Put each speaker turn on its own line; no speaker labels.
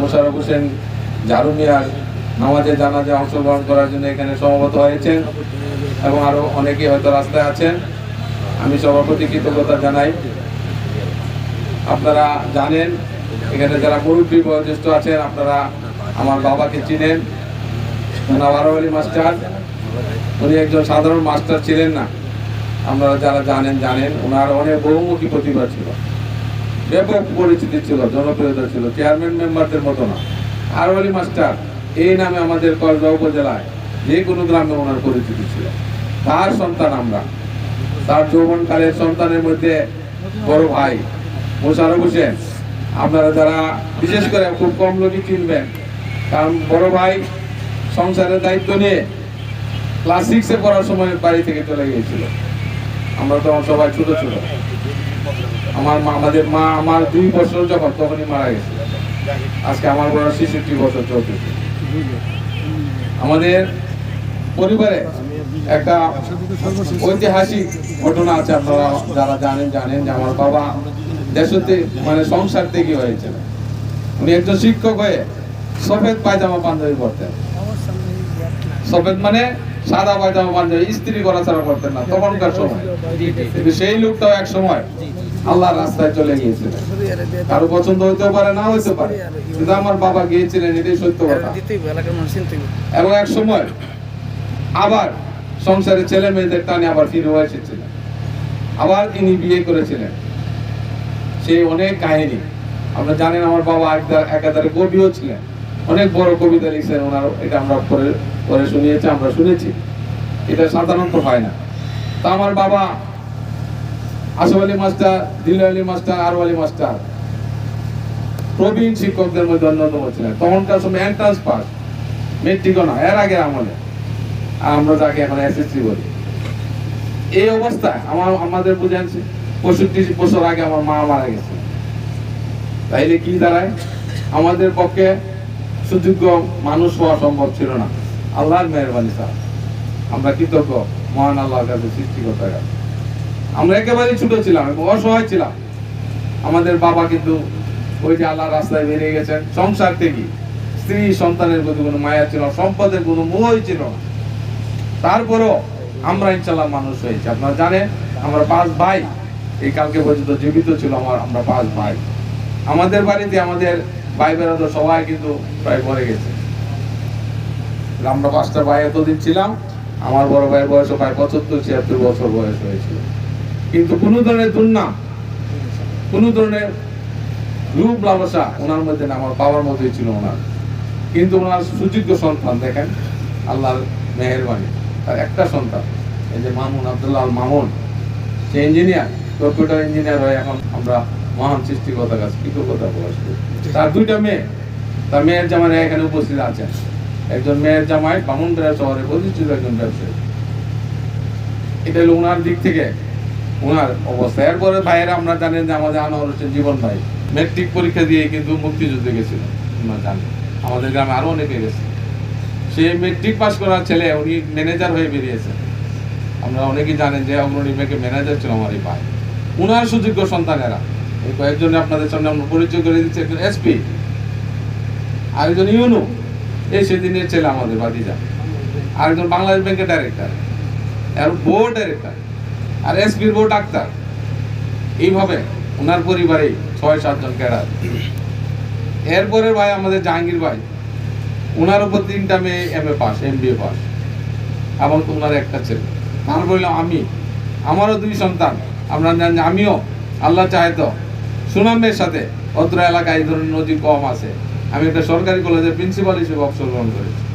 মোশারফ হোসেন ঝাড়ু মিয়ার নামাজে জানাজে অংশগ্রহণ করার জন্য এখানে সমবেত হয়েছেন এবং আরও অনেকেই হয়তো রাস্তায় আছেন। আমি সভাপতি কৃতজ্ঞতা জানাই। আপনারা জানেন, এখানে যারা মুরব্বী বয়োজ্যেষ্ঠ আছেন, আপনারা আমার বাবাকে চিনেন। নাওয়ার আলী মাস্টার। উনি একজন সাধারণ মাস্টার ছিলেন না। আপনারা যারা জানেন জানেন। ওনার অনেক বহুমুখী প্রতিভা ছিল। ব্যাপক পরিচিতি ছিল, জনপ্রিয়তা ছিল চেয়ারম্যান মেম্বারদের মতো না। আর আলী মাস্টার, এই নামে আমাদের কসবা উপজেলায় যে কোনো গ্রামে ওনার পরিচিতি ছিল। তার সন্তান আমরা। তার যৌবনকালের সন্তানের মধ্যে বড় ভাই, মোশারফ হোসেন। আপনারা যারা, বিশেষ করে খুব কম লোকই চিনবেন, কারণ বড় ভাই সংসারের দায়িত্ব নিয়ে ক্লাস সিক্সে পড়ার সময় বাড়ি থেকে চলে গিয়েছিল। আমরা তখন সবাই ছোট ছোট। আমার মা আমাদের মা আমার দুই বছর যখন, তখনই মারা গেছে। আজকে আমার বয়স ছেষট্টি বছর চলতেছে। আমাদের পরিবারে একটা ঐতিহাসিক ঘটনা আছে, আপনারা যারা জানেন জানেন যে আমার বাবা দেশতে মানে সংসার থেকে হয়েছিল উনি একজন শিক্ষক হয়ে সফেদ পায়জামা পাঞ্জাবি পরতেন। সফেদ মানে সাদা পায়জামা পাঞ্জাবি, স্ত্রী করা ছাড়া করতেন না তখনকার সময়। কিন্তু সেই লোকটাও এক সময় আল্লাহর রাস্তায় চলে গিয়েছিলেন কারও পছন্দ হইতেও পারে না হইতে পারে। কিন্তু আমার বাবা গিয়েছিলেন এটাই সত্য কথা। এবং এক সময় আবার সংসারে ছেলে মেয়েদের টানে আবার ফিরে এসেছিলেন আবার তিনি বিয়ে করেছিলেন। সেই অনেক কাহিনী। আমরা জানেন আমার বাবা একাধারে কবিও ছিলেন। অনেক বড় কবিতা লিখছেন ওনার এটা আমরা পরে পরে শুনিয়েছি আমরা শুনেছি। এটা সাধারণত হয় না। তা আমার বাবা আসফ আলী মাস্টার দিল মাস্টার আরও আলী মাস্টার। প্রবীণ শিক্ষকদের মধ্যে অন্যতম ছিলেন। তখনকার সময় এন্ট্রান্স পাস মেট্রিকও না এর আগে আমলে। আমরা যাকে এখন এসএসসি বলি। এই অবস্থায় আমার, আমাদের বুঝেন পঁয়ষট্টি বছর আগে আমার মা মারা গেছে। তাইলে কি দাঁড়ায়? আমাদের পক্ষে সুযোগ্য মানুষ হওয়া সম্ভব ছিল না। আল্লাহর মেহরবানি স্যার। আমরা কৃতজ্ঞ। মহান আল্লাহর কাছে সৃষ্টিকর্তার কাছে আমরা একেবারেই ছোট ছিলাম অসহায় ছিলাম। আমাদের বাবা কিন্তু ওই যে আল্লাহর রাস্তায় বেরিয়ে গেছেন, সংসার থেকে। স্ত্রী সন্তানের প্রতি কোনো মায়া ছিল সম্পদের কোনো মোহই ছিল না। তারপরও আমরা ইনশাল্লাহ মানুষ হয়েছি। আপনারা জানেন, আমরা পাঁচ ভাই। এই কালকে পর্যন্ত জীবিত ছিল আমার, আমরা পাঁচ ভাই। আমাদের বাড়িতে আমাদের ভাই বেড়াতো সবাই কিন্তু প্রায় মরে গেছে। আমরা পাঁচটা ভাই এতদিন ছিলাম, আমার বড় ভাইয়ের বয়স প্রায় পঁচাত্তর, ছিয়াত্তর বছর বয়স হয়েছিল। কিন্তু কোনো ধরনের দুর্নাম কোনো ধরনের রূপ লালসা ওনার মধ্যে না, আমার বাবার মধ্যেই ছিল ওনার। কিন্তু ওনার সুযোগ্য সন্তান, দেখেন, আল্লাহর মেহেরবানি। তার একটা সন্তান, এই যে মামুন আব্দুল্লাহ মামুন, সে ইঞ্জিনিয়ার কম্পিউটার ইঞ্জিনিয়ার হয়ে এখন আমরা মহান সৃষ্টিকতার কাছে কৃতজ্ঞতা প্রকাশ করি। তার দুইটা মেয়ে, তার মেয়ের জামাই এখানে উপস্থিত আছেন। একজন মেয়ের জামাই বামুনবেড়া শহরে প্রতিষ্ঠিত একজন ব্যবসায়ী। এটা হলো ওনার দিক থেকে ওনার অবস্থা। এরপরে ভাইয়েরা আমরা জানেন যে আমাদের আনোয়ার জীবন ভাই মেট্রিক পরীক্ষা দিয়ে কিন্তু মুক্তিযুদ্ধে গেছিল, আমরা জানি। আমাদের গ্রামে আরও অনেকে গেছে। সে মেট্রিক পাস করার ছেলে, উনি ম্যানেজার হয়ে বেরিয়েছে। আমরা অনেকেই জানেন যে অগ্রণী ব্যাংকে ম্যানেজার ছিল আমার এই ভাই। উনার সুযোগ্য সন্তানেরা। এই কয়েকজন আপনাদের সামনে আমরা পরিচয় করে দিচ্ছি, একজন এসপি আরেকজন ইউনু। এই সেদিনের ছেলে আমাদের বাদিজা আরেকজন বাংলাদেশ ব্যাংকের ডাইরেক্টর আর বোর্ড ডাইরেক্টর আর এসপির বোর্ড ডাক্তার। এইভাবে ওনার পরিবারে ছয় সাতজন ক্যাডার। এরপরের ভাই আমাদের জাহাঙ্গীর ভাই। ওনার উপর তিনটা মেয়ে M A pass, M B A pass. এবং ওনার একটা ছেলে। তার বললাম আমি। আমারও দুই সন্তান। আমরা জানি আমিও। আল্লাহ চাহে তো। সুনামের সাথে। অত্র এলাকায় এই ধরনের নদী কম আছে। আমি একটা সরকারি কলেজের প্রিন্সিপাল হিসেবে অবসর গ্রহণ করেছি।